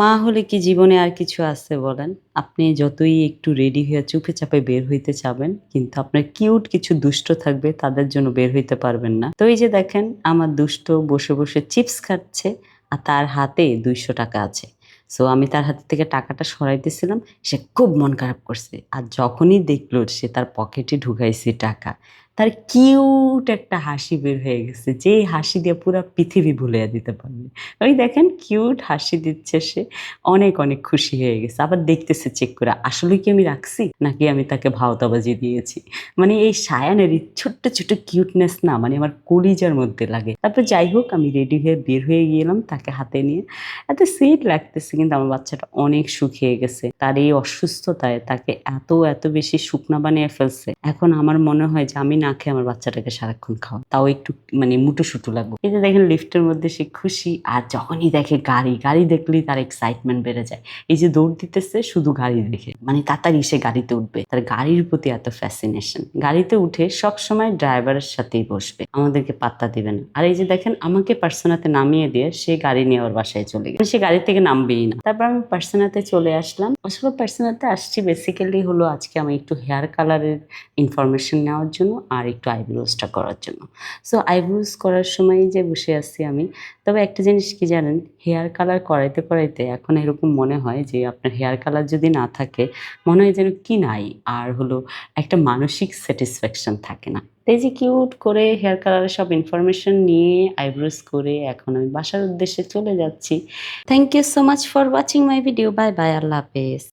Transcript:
মা হলে কি জীবনে আর কিছু আছে বলেন? আপনি যতই একটু রেডি হয়ে চুপে চাপে বের হইতে চাবেন, কিন্তু আপনার কিউট কিছু দুষ্ট থাকবে, তাদের জন্য বের হইতে পারবেন না। তো এই যে দেখেন, আমার দুষ্ট বসে বসে চিপস খাচ্ছে, আর তার হাতে দুইশো টাকা আছে। সো আমি তার হাত থেকে টাকাটা সরাইতেছিলাম, সে খুব মন খারাপ করছে। আর যখনই দেখল, সে তার পকেটে ঢুকাইছে টাকা। তার কিউট একটা হাসি বের হয়ে গেছে, যে হাসি দিয়ে পুরো পৃথিবী ভুলে দিতে পারবে। ওই দেখেন কিউট হাসি দিচ্ছে সে, অনেক অনেক খুশি হয়ে গেছে। আবার দেখতেছে চেক করে, আসলে কি আমি রাখছি? নাকি আমি তাকে ভাওতাবাজি দিয়েছি? মানে এই সায়ানের এই ছোট্ট ছোট্ট কিউটনেস না মানে আমার কলিজার মধ্যে লাগে। তারপর যাই হোক, আমি রেডি হয়ে বের হয়ে গেলাম তাকে হাতে নিয়ে। এত সিট লাগতেছে, কিন্তু আমার বাচ্চাটা অনেক শুকিয়ে গেছে। তার এই অসুস্থতায় তাকে এত এত বেশি শুকনা বানিয়ে ফেলছে। এখন আমার মনে হয় যে আমি না খেয়ে আমার বাচ্চাটাকে সারাক্ষণ খাওয়া। তাও একটু মানে মুটো সুটু লাগবে। যে দেখেন লিফটের মধ্যে সে খুশি আর যখনই দেখে গাড়ি গাড়ি দেখলেই তার এক্সাইটমেন্ট বেড়ে যায়। এই যে দৌড় দিতেছে শুধু গাড়ি দেখে। মানে তাড়াতাড়ি সে গাড়িতে উঠবে। তার গাড়ির প্রতি এত ফ্যাসিনেশন গাড়িতে উঠে সব সময় ড্রাইভারের সাথেই বসবে। আমাদেরকে পাত্তা দিবে না। আর এই যে দেখেন আমাকে পার্সোনাতে নামিয়ে দিয়ে সে গাড়ি নিয়ে ওর বাসায় চলে গেছে। সে গাড়ি থেকে নামবেই না। তারপর আমি পার্সোনাতে চলে আসলাম। আসলে পার্সোনাতে আসছি বেসিক্যালি হলো আজকে আমি একটু হেয়ার কালারের ইনফরমেশন নেওয়ার জন্য। আর একটু আইব্রোজটা করার জন্য। সো আইব্রোজ করার সময় যে বসে আছি আমি, তবে একটা জিনিস কি জানেন হেয়ার কালার করাইতে করাইতে এখন এরকম মনে হয় যে আপনার হেয়ার কালার যদি না থাকে, মনে হয় যেন কি নাই, আর হলো একটা মানসিক স্যাটিসফ্যাকশন থাকে না। এই যে কিউট করে হেয়ার কালারের সব ইনফরমেশন নিয়ে আইব্রোজ করে এখন আমি বাসার উদ্দেশ্যে চলে যাচ্ছি। Thank you so much for watching my video bye bye আল্লাহ হাফেজ।